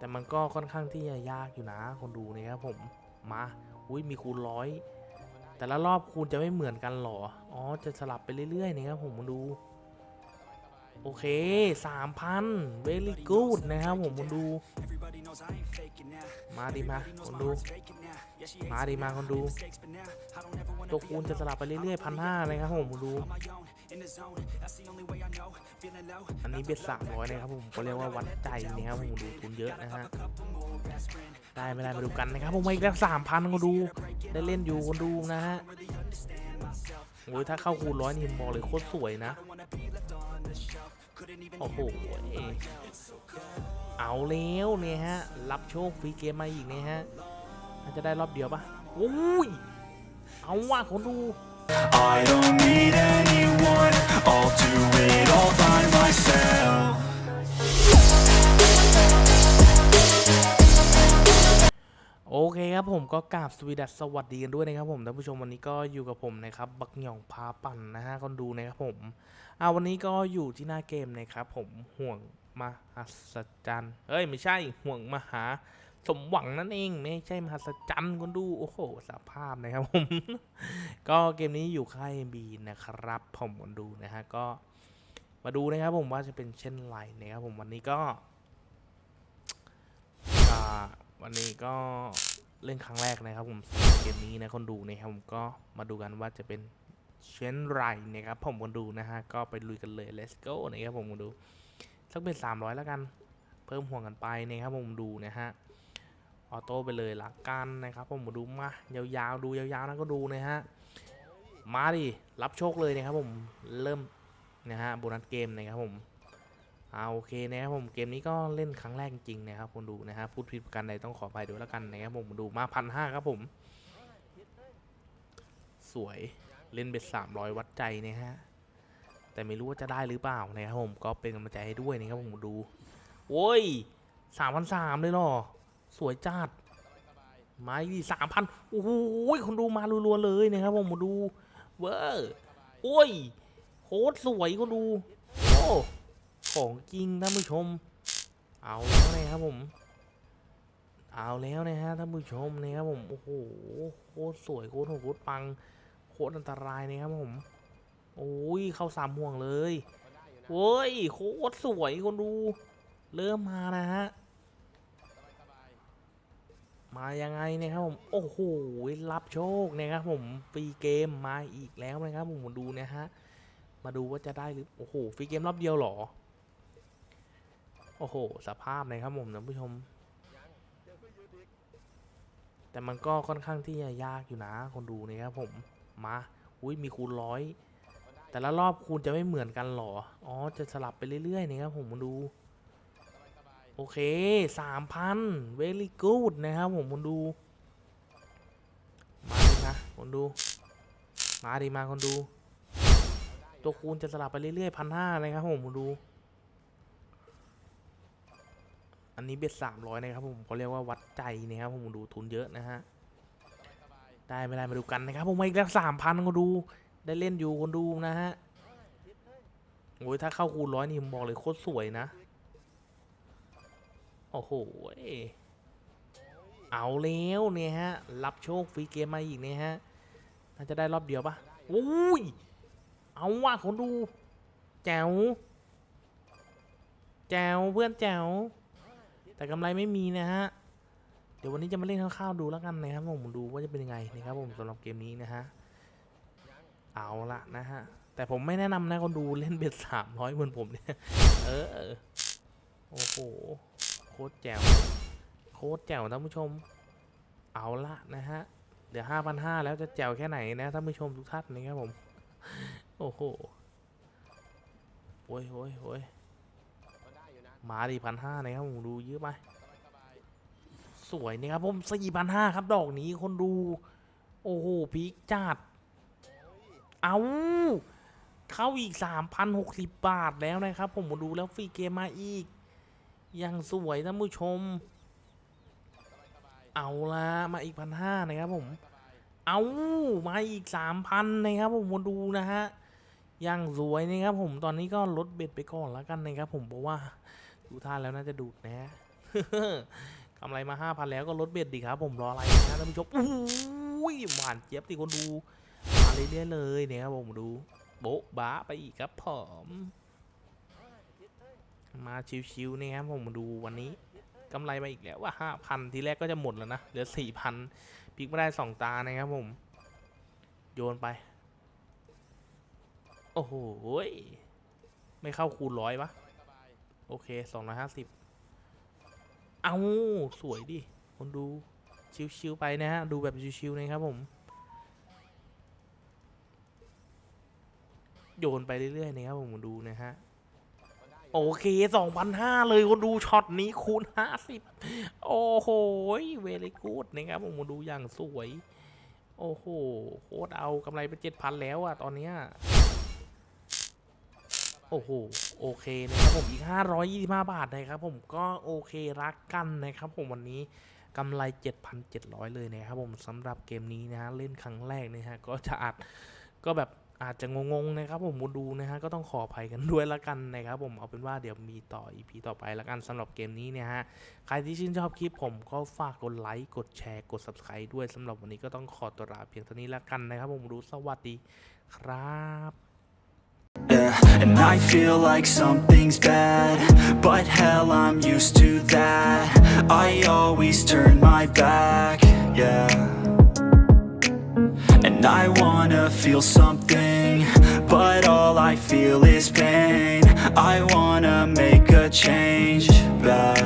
แต่มันก็ค่อนข้างที่จะยากอยู่นะคนดูนะครับผมมาอุ้ยมีคูณร้อยแต่ละรอบคูณจะไม่เหมือนกันหรออ๋อจะสลับไปเรื่อยๆนะครับผมมาดูโอเคสามพัน very good นะครับผมมาดู มาดีมาคนดู มาดีมาคนดู ตัวคูณจะสลับไปเรื่อยๆพันห้าเลยครับผมมาดู อันนี้เบ็ดสามร้อยนะครับผมก็เรียกว่าวัดใจนะครับผมดูทุนเยอะนะฮะได้ไม่ได้มาดูกันนะครับผมมาอีกแล้วสามพันคนดูได้เล่นอยู่คนดูนะฮะโอ้ยถ้าเข้าคูณร้อยนี่ผมบอกเลยโคตรสวยนะโอ้โหเอาแล้วเนี่ยฮะ รับโชคฟรีเกมมาอีกเนี่ยฮะน่าจะได้รอบเดียวปะโอ้ย เอาว่ะคนดู I don't need anyone, I'll do it all by myself. โอเคครับผมก็กราบสวีดัสสวัสดีกันด้วยนะครับผมท่านผู้ชมวันนี้ก็อยู่กับผมนะครับบักหย่องพาปั่นนะฮะคนดูนะครับผมอ่าวันนี้ก็อยู่ที่หน้าเกมนะครับผมห่วงมหัศจรรย์เอ้ยไม่ใช่ห่วงมหา สมหวังนั่นเองไม่ใช่มหัศจรรย์คนดูโอ้โหสภาพนะครับผม ก็เกมนี้อยู่ค่ายบีนะครับผมคนดูนะฮะก็มาดูนะครับผมว่าจะเป็นเช่นไรนะครับผมวันนี้ก็วันนี้ก็เล่นครั้งแรกนะครับผมเกมนี้นะคนดูนะครับผมก็มาดูกันว่าจะเป็นเช่นไรนะครับผมคนดูนะฮะก็ไปลุยกันเลย let's go นะครับผมคนดูสักเป็น300แล้วกัน เพิ่มห่วงกันไปนะครับผมดูนะฮะ ออโต้ไปเลยละกันนะครับผมมาดูมายาวๆดูยาวๆนะก็ดูนะฮะมาดิรับโชคเลยนะครับผมเริ่มนะฮะโบนัสเกมนะครับผมเอาโอเคนะครับผมเกมนี้ก็เล่นครั้งแรกจริงนะครับคนดูนะฮะพูดผิดประกันใดต้องขอไปด้วยแล้วกันนะครับผมดูมาพันห้าครับผม สวยเล่นเบ็ดสามร้อยวัดใจนะฮะแต่ไม่รู้ว่าจะได้หรือเปล่านะครับผมก็เป็นกำลังใจให้ด้วยนะครับผมดูโอ้ยสามพันสามเลยเหรอ สวยจัดไมาอีสามพันโอ้โหคนดูมารัวๆเลยนะครับผมมาดูเวอร์โอ้ยโคตรสวยคนดูโอ้ของจริงท่านผู้ชม เอาแล้วนะครับผม เอาแล้วนะฮะท่านผู้ชมนะครับผมโอ้โหโคตรสวยโคตรโหดโคตรปังโคตรอันตรายนะครับผมโอ้ยเข้าสามห่วงเลยโอ้ยโคตรสวยคนดู เริ่มมานะฮะ มายังไงเนะครับผมโอ้โหรับโชคนะครับผมฟรีเกมมาอีกแล้วนะครับผมดูนะฮะมาดูว่าจะได้หรือโอ้โหฟรีเกมรอบเดียวหรอโอ้โหสภาพนะครับผมท่านผู้ชม แต่มันก็ค่อนข้างที่จะยากอยู่นะคนดูนะครับผมมาอุ้ยมีคูณร้อยแต่ละรอบคูณจะไม่เหมือนกันหรออ๋อจะสลับไปเรื่อยๆนะครับผมมาดู โอเคสามพัน very good นะครับผมคนดู มาดีนะคนดู มาดีมาคนดู ตัวคูณจะสลับไปเรื่อยๆพันห้านะครับผมมาดู อันนี้เบ็ดสามร้อยนะครับผมเขาเรียกว่าวัดใจนะครับผมดูทุนเยอะนะฮะ ได้ไม่ได้มาดูกันนะครับผมมาอีกแล้วสามพันคนดู ได้เล่นอยู่คนดูนะฮะโอ้ยถ้าเข้าคูณร้อยนี่ผมบอกเลยโคตรสวยนะ โอ้โห เอาแล้วเนี่ยฮะ รับโชคฟรีเกมมาอีกเนี่ยฮะ น่าจะได้รอบเดียวปะโอ้ย เอาว่ะคนดู แจ๋ว แจ๋วเพื่อนแจ๋ว แต่กำไรไม่มีนะฮะ เดี๋ยววันนี้จะมาเล่นคร่าวๆดูแล้วกันนะครับผมดูว่าจะเป็นยังไงนะครับผมสำหรับเกมนี้นะฮะ เอาละนะฮะ แต่ผมไม่แนะนำนะคนดูเล่นเบ็ดสามร้อยเหมือนผมเนี่ย เออ โอ้โห ตรแจ๋วโคตรแจ๋วท่านผู้ชม เอาละนะฮะเดี๋ยวห้าพันห้าแล้วจะแจ๋วแค่ไหนนะท่านผู้ชมทุกท่านนะครับผม โอ้โหโอ้ยโอ้ยโอ้ยมาดิพันห้านะครับผมดูเยอะไปสวยนะครับผมสี่พันห้าครับดอกนี้คนดู โอ้โหพีคจัด เอาเข้าอีกสามพันหกสิบบาทแล้วนะครับ ผมมาดูแล้วฟรีเกมมาอีก ยังสวยท่านผู้ชม เอาละมาอีกพันห้านะครับผม เอามาอีกสามพันนะครับผมมาดูนะฮะยังสวยนะครับผมตอนนี้ก็ลดเบ็ดไปก่อนแล้วกันนะครับผมเพราะว่าดูท่าแล้วน่าจะดูดนะกำไรมาห้าพันแล้วก็ลดเบ็ดดีครับผมรออะไรนะท่านผู้ชมอุ้ยหวานเจี๊ยบติคนดูมาเรื่อยๆเลยเนี่ยครับผมดูโบ๊ะบ้าไปอีกครับผม มาชิวๆเนี่ยครับผมมาดูวันนี้กำไรมาอีกแล้วว่าห้าพันทีแรกก็จะหมดแล้วนะเหลือสี่พันพิกไม่ได้สองตานะครับผม โยนไป โอ้โหไม่เข้าคูณร้อยปะโอเคสองร้อยห้าสิบเอาสวยดิคนดูชิวๆไปนะฮะดูแบบชิวๆนะครับผมโยนไปเรื่อยๆนะครับผมดูนะฮะ โอเคสองพันห้าเลยคนดูช็อตนี้คูณห้าสิบโอ้โหเวลีกูดนะครับผมดูอย่างสวย โอ้โหโคตรเอากำไรไปเจ็ดพันแล้วอะตอนเนี้ยโอ้โหโอเคนะครับผมอีก 525 บาทนะครับผมก็โอเครักกันนะครับผมวันนี้กำไร 7,700 เลยนะครับผมสำหรับเกมนี้นะฮะเล่นครั้งแรกนะฮะก็จะอาจก็แบบ อาจจะงงๆนะครับผมมาดูนะฮะก็ต้องขออภัยกันด้วยละกันนะครับผมเอาเป็นว่าเดี๋ยวมีต่อ EP ต่อไปละกันสำหรับเกมนี้เนี่ยฮะใครที่ชื่นชอบคลิปผมก็ฝากกดไลค์กดแชร์กด Subscribe ด้วยสำหรับวันนี้ก็ต้องขอตัวลาเพียงเท่านี้ละกันนะครับผมดูสวัสดีครับ Yeah, and I feel like something's bad But hell, I'm used to that I always turn my back, yeah I wanna feel something But all I feel is pain. I wanna make a change back